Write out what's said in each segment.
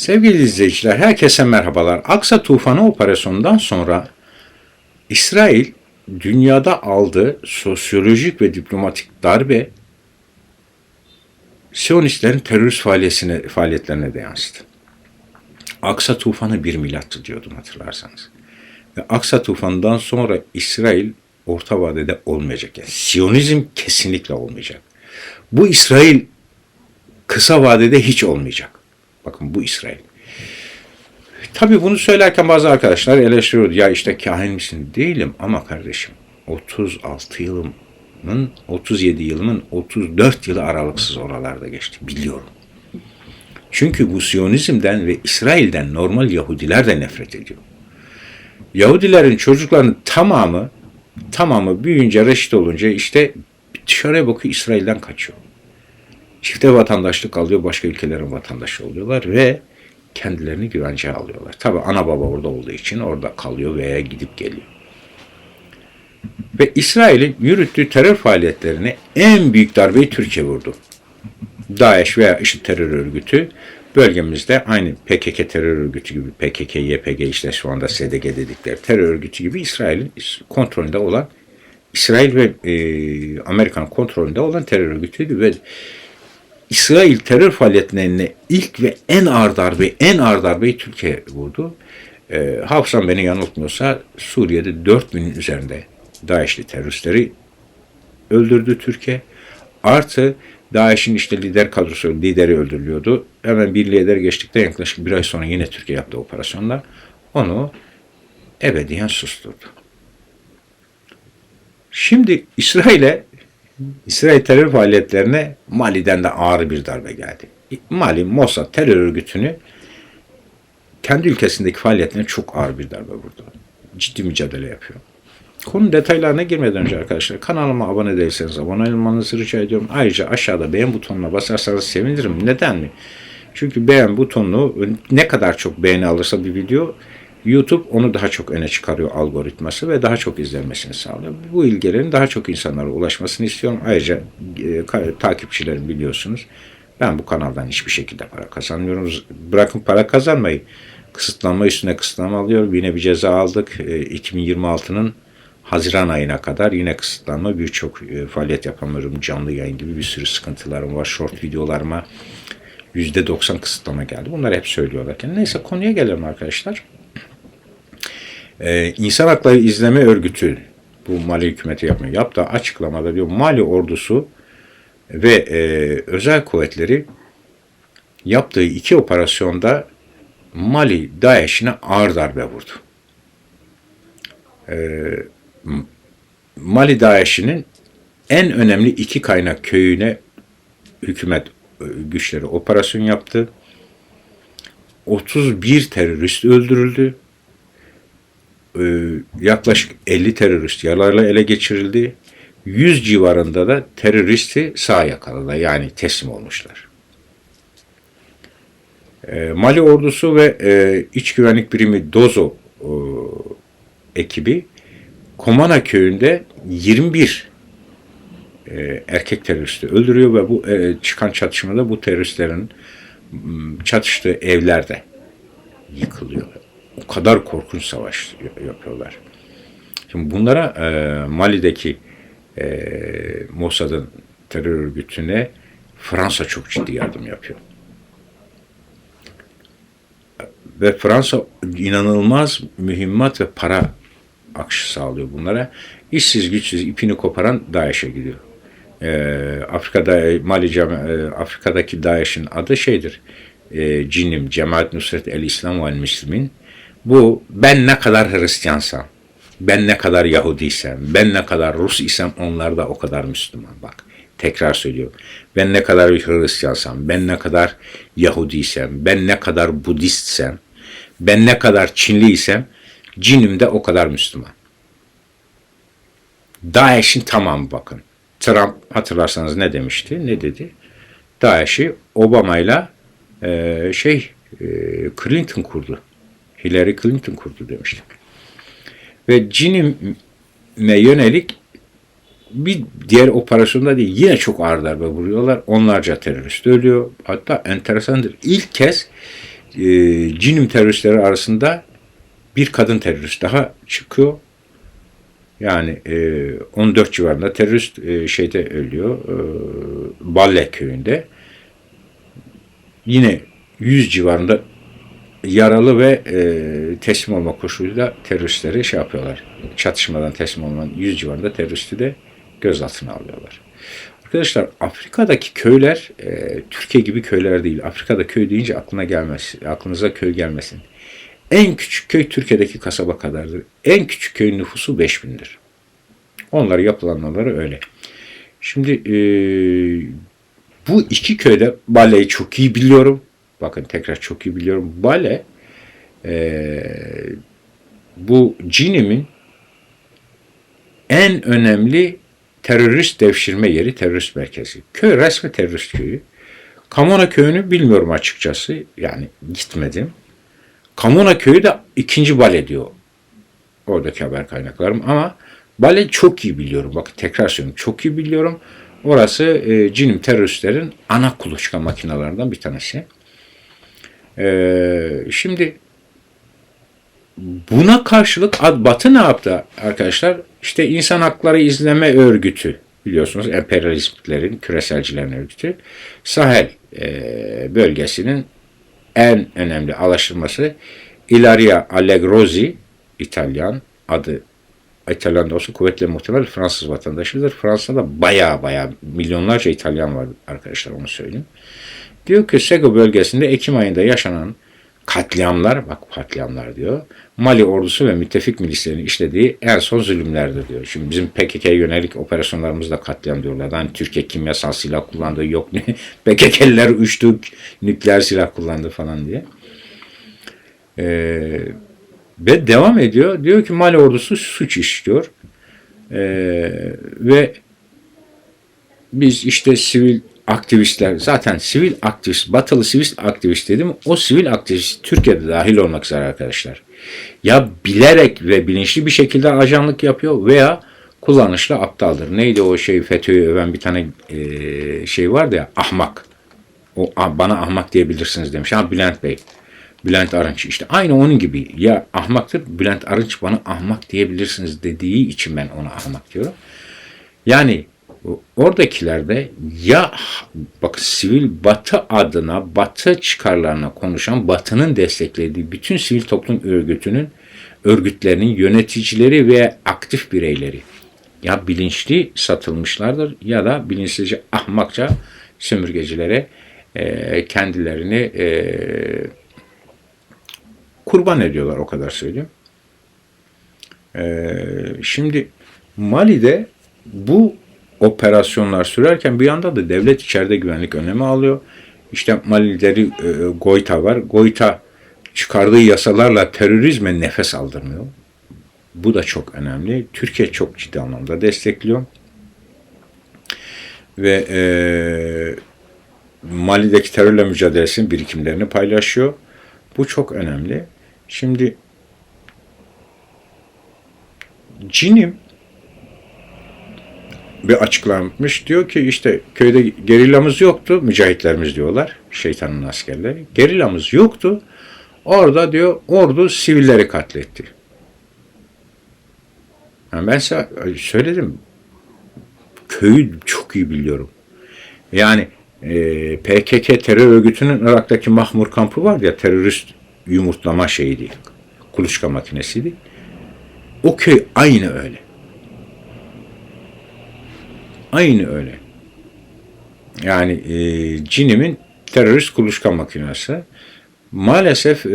Sevgili izleyiciler, herkese merhabalar. Aksa Tufanı operasyonundan sonra İsrail dünyada aldığı sosyolojik ve diplomatik darbe Siyonistlerin terörist faaliyetine, faaliyetlerine de yansıdı. Aksa Tufanı bir milattı diyordum hatırlarsanız. Ve Aksa Tufanı'ndan sonra İsrail orta vadede olmayacak. Yani Siyonizm kesinlikle olmayacak. Bu İsrail kısa vadede hiç olmayacak. Bakın bu İsrail. Tabii bunu söylerken bazı arkadaşlar eleştiriyor. Ya işte kahin misin? Değilim ama kardeşim 36 yılımın 37 yılımın 34 yılı aralıksız oralarda geçti. Biliyorum. Çünkü bu Siyonizmden ve İsrail'den normal Yahudiler de nefret ediyor. Yahudilerin çocuklarının tamamı tamamı büyüyünce reşit olunca işte dışarıya bakıyor İsrail'den kaçıyor. Çifte vatandaşlık alıyor, başka ülkelerin vatandaşı oluyorlar ve kendilerini güvenceye alıyorlar. Tabi ana baba orada olduğu için orada kalıyor veya gidip geliyor. Ve İsrail'in yürüttüğü terör faaliyetlerine en büyük darbeyi Türkiye vurdu. DAEŞ veya IŞİD terör örgütü bölgemizde aynı PKK terör örgütü gibi PKK, YPG işte şu anda SDG dedikleri terör örgütü gibi İsrail'in kontrolünde olan İsrail ve e, Amerikan kontrolünde olan terör örgütüydü ve İsrail terör faaliyetlerine ilk ve en ağır darbe, en ağır darbeyi Türkiye vurdu. E, hafızam beni yanıltmıyorsa Suriye'de 4000'in üzerinde DAEŞ'li teröristleri öldürdü Türkiye. Artı DAEŞ'in işte lider kadrosu, lideri öldürülüyordu. Hemen bir lider geçtikten yaklaşık bir ay sonra yine Türkiye yaptı operasyonla. Onu ebediyen susturdu. Şimdi İsrail'e İsrail terör faaliyetlerine Mali'den de ağır bir darbe geldi. Mali, Mossad terör örgütünü kendi ülkesindeki faaliyetlerine çok ağır bir darbe vurdu. Ciddi mücadele yapıyor. Konu detaylarına girmeden önce arkadaşlar kanalıma abone değilseniz abone olmanızı rica ediyorum. Ayrıca aşağıda beğen butonuna basarsanız sevinirim. Neden mi? Çünkü beğen butonunu ne kadar çok beğeni alırsa bir video YouTube onu daha çok öne çıkarıyor algoritması ve daha çok izlenmesini sağlıyor. Bu ilgilerin daha çok insanlara ulaşmasını istiyorum. Ayrıca e, takipçilerim biliyorsunuz. Ben bu kanaldan hiçbir şekilde para kazanmıyorum. Bırakın para kazanmayı. Kısıtlanma üstüne kısıtlama alıyorum. Yine bir ceza aldık. E, 2026'nın Haziran ayına kadar yine kısıtlanma birçok e, faaliyet yapamıyorum. Canlı yayın gibi bir sürü sıkıntılarım var. Short videolarıma %90 kısıtlama geldi. Bunları hep söylüyorlarken. Neyse konuya gelelim arkadaşlar. Ee, İnsan Hakları İzleme Örgütü bu Mali hükümeti yapmıyor. Yaptığı açıklamada diyor Mali ordusu ve e, özel kuvvetleri yaptığı iki operasyonda Mali DAEŞ'ine ağır darbe vurdu. Ee, Mali DAEŞ'inin en önemli iki kaynak köyüne hükümet e, güçleri operasyon yaptı. 31 terörist öldürüldü. Ee, yaklaşık 50 terörist yaralarla ele geçirildi. 100 civarında da teröristi sağ yakaladı. Yani teslim olmuşlar. Ee, Mali ordusu ve e, iç güvenlik birimi Dozo e, ekibi Komana köyünde 21 e, erkek teröristi öldürüyor ve bu e, çıkan çatışmada bu teröristlerin çatıştığı evlerde yıkılıyor. O kadar korkunç savaş yapıyorlar. Şimdi bunlara e, Mali'deki e, Mossad'ın terör örgütüne Fransa çok ciddi yardım yapıyor. Ve Fransa inanılmaz mühimmat ve para akışı sağlıyor bunlara. İşsiz güçsüz ipini koparan DAEŞ'e gidiyor. Ee, Afrika'da Mali e, Afrika'daki DAEŞ'in adı şeydir. E, Cinim, Cemaat Nusret el İslam ve el Müslümin. Bu ben ne kadar Hristiyansam, ben ne kadar Yahudiysem, ben ne kadar Rus isem onlar da o kadar Müslüman. Bak tekrar söylüyorum. Ben ne kadar Hristiyansam, ben ne kadar Yahudiysem, ben ne kadar Budistsem, ben ne kadar Çinliysem cinim de o kadar Müslüman. DAEŞ'in tamamı bakın. Trump hatırlarsanız ne demişti? Ne dedi? DAEŞ'i Obama'yla e, şey e, Clinton kurdu. Hillary Clinton kurdu demiştik. Ve Cinim'e yönelik bir diğer operasyonda değil yine çok ağır darbe vuruyorlar. Onlarca terörist ölüyor. Hatta enteresandır. İlk kez e, Cinim teröristleri arasında bir kadın terörist daha çıkıyor. Yani e, 14 civarında terörist e, şeyde ölüyor. E, Balle köyünde. Yine 100 civarında yaralı ve e, teslim olma koşuluyla teröristleri şey yapıyorlar. Çatışmadan teslim olmanın 100 civarında teröristi de gözaltına alıyorlar. Arkadaşlar Afrika'daki köyler e, Türkiye gibi köyler değil. Afrika'da köy deyince aklına gelmez. Aklınıza köy gelmesin. En küçük köy Türkiye'deki kasaba kadardır. En küçük köyün nüfusu 5000'dir. Onlar yapılanmaları öyle. Şimdi e, bu iki köyde Bale'yi çok iyi biliyorum. Bakın tekrar çok iyi biliyorum. Bale e, bu Cinim'in en önemli terörist devşirme yeri, terörist merkezi. Köy resmi terörist köyü. Kamona köyünü bilmiyorum açıkçası. Yani gitmedim. Kamona köyü de ikinci bale diyor. Oradaki haber kaynaklarım ama bale çok iyi biliyorum. Bakın tekrar söylüyorum. Çok iyi biliyorum. Orası e, cinim teröristlerin ana kuluçka makinalarından bir tanesi. E, şimdi buna karşılık Batı ne yaptı arkadaşlar? İşte insan hakları izleme örgütü biliyorsunuz emperyalistlerin, küreselcilerin örgütü. Sahel e, bölgesinin en önemli alaşılması Ilaria Allegrozi, İtalyan, adı İtalyan da olsa kuvvetle muhtemel Fransız vatandaşıdır. Fransa'da baya baya milyonlarca İtalyan var arkadaşlar onu söyleyeyim. Diyor ki Sego bölgesinde Ekim ayında yaşanan katliamlar, bak katliamlar diyor, Mali ordusu ve müttefik milislerin işlediği en son zulümlerdir diyor. Şimdi bizim PKK'ya yönelik operasyonlarımızda katliam diyorlar. Hani Türkiye kimyasal silah kullandı, yok ne PKK'liler uçtu, nükleer silah kullandı falan diye. Ee, ve devam ediyor. Diyor ki Mali ordusu suç işliyor. Ee, ve biz işte sivil aktivistler zaten sivil aktivist, batılı sivil aktivist dedim. O sivil aktivist Türkiye'de dahil olmak üzere arkadaşlar. Ya bilerek ve bilinçli bir şekilde ajanlık yapıyor veya kullanışlı aptaldır. Neydi o şey FETÖ'yü öven bir tane e, şey vardı ya ahmak. O bana ahmak diyebilirsiniz demiş. Ha Bülent Bey. Bülent Arınç işte aynı onun gibi ya ahmaktır Bülent Arınç bana ahmak diyebilirsiniz dediği için ben ona ahmak diyorum. Yani oradakilerde ya bak sivil batı adına batı çıkarlarına konuşan batının desteklediği bütün sivil toplum örgütünün örgütlerinin yöneticileri ve aktif bireyleri ya bilinçli satılmışlardır ya da bilinçsizce ahmakça sömürgecilere e, kendilerini e, kurban ediyorlar o kadar söyleyeyim. E, şimdi Mali'de bu operasyonlar sürerken bir yanda da devlet içeride güvenlik önlemi alıyor. İşte Mali'leri e, Goita var. Goita çıkardığı yasalarla terörizme nefes aldırmıyor. Bu da çok önemli. Türkiye çok ciddi anlamda destekliyor. Ve e, Mali'deki terörle mücadelesinin birikimlerini paylaşıyor. Bu çok önemli. Şimdi Cinim bir açıklamış. Diyor ki işte köyde gerillamız yoktu. Mücahitlerimiz diyorlar. Şeytanın askerleri. Gerillamız yoktu. Orada diyor ordu sivilleri katletti. Yani ben size söyledim. Köyü çok iyi biliyorum. Yani e, PKK terör örgütünün Irak'taki Mahmur kampı var ya terörist yumurtlama şeyiydi. Kuluçka makinesiydi. O köy aynı öyle. Aynı öyle. Yani e, Cinim'in terörist kuluçka makinesi. Maalesef e,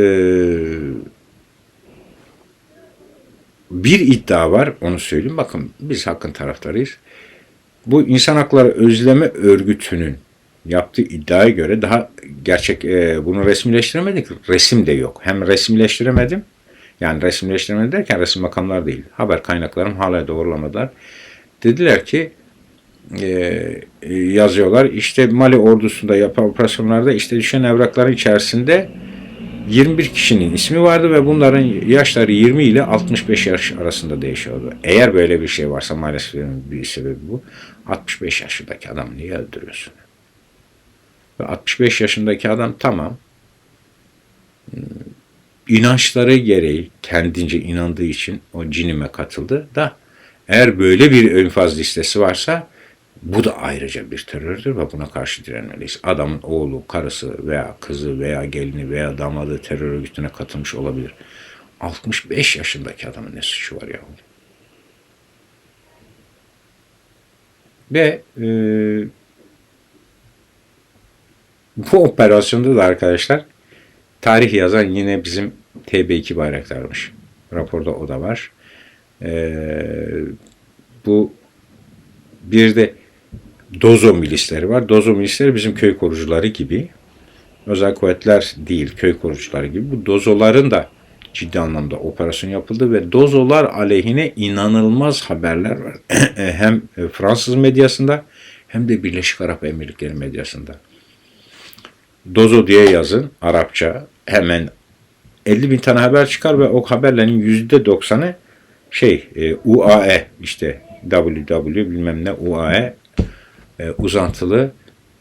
bir iddia var, onu söyleyeyim. Bakın biz hakkın taraftarıyız. Bu insan hakları özleme örgütünün yaptığı iddiaya göre daha gerçek e, bunu resmileştiremedik. Resim de yok. Hem resmileştiremedim. Yani resmileştiremedim derken resim makamlar değil. Haber kaynaklarım hala doğrulamadılar. Dediler ki e, yazıyorlar. İşte Mali ordusunda yapan operasyonlarda işte düşen evrakların içerisinde 21 kişinin ismi vardı ve bunların yaşları 20 ile 65 yaş arasında değişiyordu. Eğer böyle bir şey varsa maalesef bir sebebi bu. 65 yaşındaki adam niye öldürüyorsun? Ve 65 yaşındaki adam tamam inançları gereği kendince inandığı için o cinime katıldı da eğer böyle bir infaz listesi varsa bu da ayrıca bir terördür ve buna karşı direnmeliyiz. Adamın oğlu, karısı veya kızı veya gelini veya damadı terör örgütüne katılmış olabilir. 65 yaşındaki adamın ne suçu var ya? Ve e, bu operasyonda da arkadaşlar tarih yazan yine bizim TB2 bayraktarmış. Raporda o da var. Ee, bu bir de Dozo milisleri var. Dozo milisleri bizim köy korucuları gibi. Özel kuvvetler değil, köy korucuları gibi. Bu dozoların da ciddi anlamda operasyon yapıldı ve dozolar aleyhine inanılmaz haberler var. hem Fransız medyasında hem de Birleşik Arap Emirlikleri medyasında. Dozo diye yazın Arapça hemen 50 bin tane haber çıkar ve o haberlerin yüzde 90'ı şey e, UAE işte www bilmem ne UAE e, uzantılı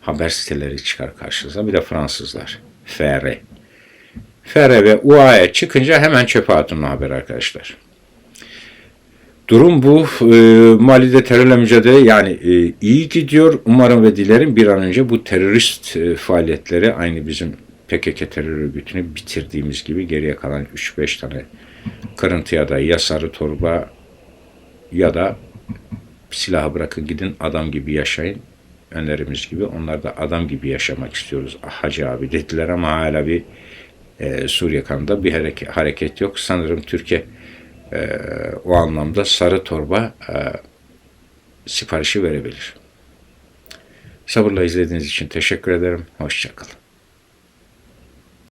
haber siteleri çıkar karşınıza. Bir de Fransızlar. FR. FR ve UAE çıkınca hemen çöpe atın haber arkadaşlar. Durum bu. E, Mali'de terörle mücadele yani e, iyi gidiyor. Umarım ve dilerim bir an önce bu terörist e, faaliyetleri aynı bizim PKK terör örgütünü bitirdiğimiz gibi geriye kalan 3-5 tane kırıntıya da ya sarı torba ya da silahı bırakın gidin adam gibi yaşayın önerimiz gibi. Onlar da adam gibi yaşamak istiyoruz Hacı abi dediler ama hala bir e, Suriye kanında bir hareket, hareket yok. Sanırım Türkiye e, o anlamda sarı torba e, siparişi verebilir. Sabırla izlediğiniz için teşekkür ederim. Hoşçakalın.